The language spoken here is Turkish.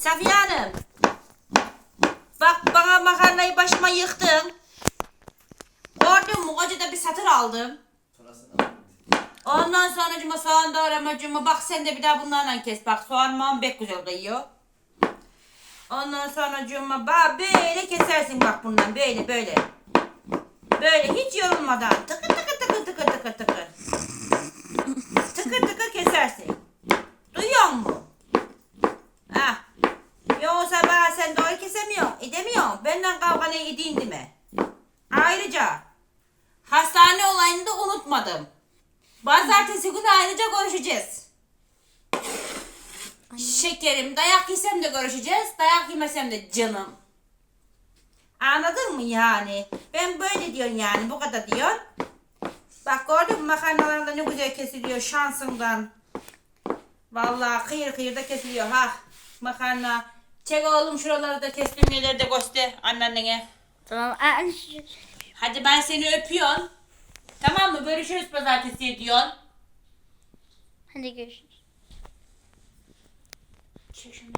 Safiye Hanım. Bak bana makarnayı başıma yıktın. Gördün mü? Bir satır aldım. Ondan sonra cuma soğan doğramacımı bak sen de bir daha bunlarla kes bak soğan mağan pek güzel kıyıyor. Ondan sonra cuma bak böyle kesersin bak bundan böyle böyle. Böyle hiç yorulmadan tıkır tıkır tıkır tıkır tıkır. Tıkır tıkır kesersin. Duyuyor musun? Ah. Yoksa ben kesemiyorsun, edemiyorsun. Benden kavga ne değil mi? Ayrıca hastane olayını da unutmadım. Pazartesi günü ayrıca görüşeceğiz. Şekerim dayak yesem de görüşeceğiz, dayak yemesem de canım. Anladın mı yani? Ben böyle diyorsun yani, bu kadar diyorsun. Bak gördün mü makarnalar da ne güzel kesiliyor şansımdan. Vallahi kıyır kıyır da kesiliyor ha. Makarna. Çek oğlum şuraları da kestim neleri de göster anneannene. Tamam. Aa, şu- Hadi ben seni öpüyorum. Tamam mı? Görüşürüz pazartesi diyorsun. Hadi görüşürüz. Çek şunu.